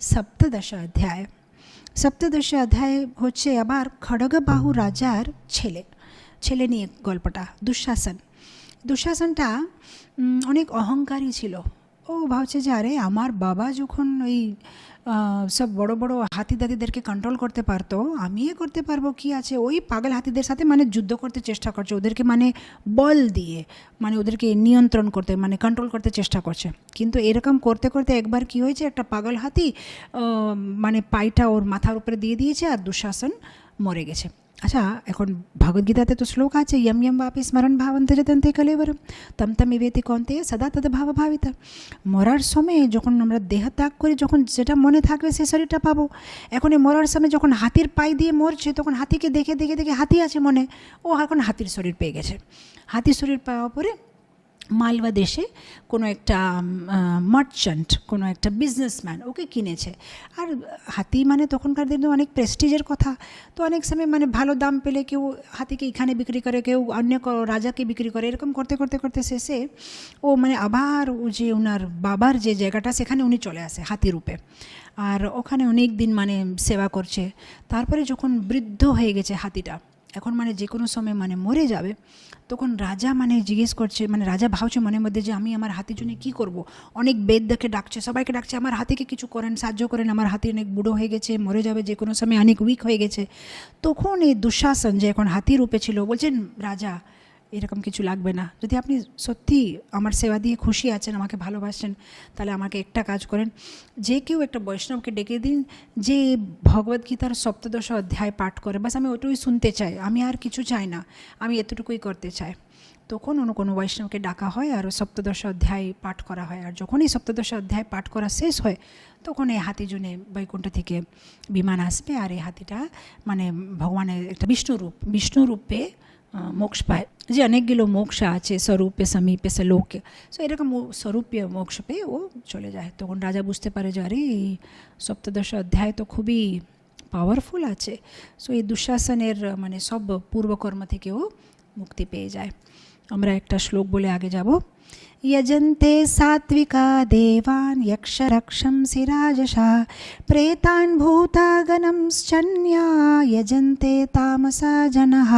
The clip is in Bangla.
সপ্তদশ অধ্যায় সপ্তদশ অধ্যায় হচ্ছে আবার খড়গবাহু রাজার ছেলে ছেলে নিয়ে গল্পটা দুঃশাসন দুঃশাসনটা অনেক অহংকারী ছিল ও ভাবছে যে, আরে, আমার বাবা যখন ওই সব বড় বড় হাতি দাদিদেরকে কন্ট্রোল করতে পারতো, আমিও করতে পারব, কি আছে? ওই পাগল হাতিদের সাথে মানে যুদ্ধ করতে চেষ্টা করছে, ওদেরকে মানে বল দিয়ে মানে ওদেরকে নিয়ন্ত্রণ করতে মানে কন্ট্রোল করতে চেষ্টা করছে। কিন্তু এরকম করতে করতে একবার কি হয়েছে, একটা পাগল হাতি মানে পাইটা ওর মাথার উপরে দিয়ে দিয়েছে আর দুঃশাসন মরে গেছে। আচ্ছা এখন ভগবদ্গীতাতে তো শ্লোক আছে ইয়ম ইয়ম বাপি স্মরণ ভাবন্তে যতন্তে কলেবরম তম তম ইবেতি কন্তে সদা তদ ভাব ভাবিতা মরার সময়ে যখন আমরা দেহ ত্যাগ করি যখন যেটা মনে থাকবে সে শরীরটা পাবো এখন এই মরার সময় যখন হাতির পাই দিয়ে মরছে তখন হাতিকে দেখে দেখে দেখে হাতি আছে মনে ও এখন হাতির শরীর পেয়ে গেছে হাতির শরীর পাওয়ার পরে মালবা দেশে কোনো একটা মার্চেন্ট কোনো একটা বিজনেসম্যান ওকে কিনেছে। আর হাতি মানে তখনকার দিনে অনেক প্রেস্টিজের কথা। তো অনেক সময় মানে ভালো দাম পেলে কেউ হাতিকে এখানে বিক্রি করে, কেউ অন্য রাজাকে বিক্রি করে, এরকম করতে করতে করতে শেষে ও মানে আবার ও যে ওনার বাবার যে জায়গাটা, সেখানে উনি চলে আসে হাতি রূপে। আর ওখানে অনেক দিন মানে সেবা করছে। তারপরে যখন বৃদ্ধ হয়ে গেছে হাতিটা এখন মানে যে কোনো সময় মানে মরে যাবে, তখন রাজা মানে জিজ্ঞেস করছে মানে রাজা ভাবছে মনের মধ্যে যে আমি আমার হাতির জন্য কী করব? অনেক বেদকে ডাকছে, সবাইকে ডাকছে, আমার হাতিকে কিছু করেন, সাহায্য করেন, আমার হাতি অনেক বুড়ো হয়ে গেছে, মরে যাবে যে কোনো সময় অনেক উইক হয়ে গেছে। তখন এই দুঃশাসন যে এখন হাতি রূপে ছিল, বলছেন, রাজা এরকম কিছু লাগবে না। যদি আপনি সত্যি আমার সেবা দিয়ে খুশি আছেন, আমাকে ভালোবাসেন, তাহলে আমাকে একটা কাজ করেন। যে কেউ একটা বৈষ্ণবকে ডেকে দিন, যে ভগবদ্গীতার সপ্তদশ অধ্যায় পাঠ করে, বাস আমি ওটুকুই শুনতে চাই, আমি আর কিছু চাই না, আমি এতটুকুই করতে চাই। তখন অন্য কোনো বৈষ্ণবকে ডাকা হয় আর সপ্তদশ অধ্যায় পাঠ করা হয়। আর যখনই সপ্তদশ অধ্যায় পাঠ করা শেষ হয়, তখন এই হাতি জনে বৈকুণ্ঠ থেকে বিমান আসবে আর এই হাতিটা মানে ভগবানের একটা বিষ্ণুরূপ, বিষ্ণুরূপে আহ, মোক্ষ পায় যে অনেকগুলো মোক্ষ আছে স্বরূপে সমীপে সে লোকে সো এরকম ও স্বরূপীয় মোক্ষ পেয়ে ও চলে যায় তখন রাজা বুঝতে পারে যে আরে এই সপ্তদশ অধ্যায় তো খুবই পাওয়ারফুল আছে সো এই দুঃশাসনের আহ, মানে সব পূর্বকর্ম থেকেও মুক্তি পেয়ে যায় আমরা একটা শ্লোক বলে আগে যাব यजन्ते सात्विका देवान् यक्षरक्षंसि राजसा प्रेतान् भूतागणंश्चन्या यजन्ते तामसा जनः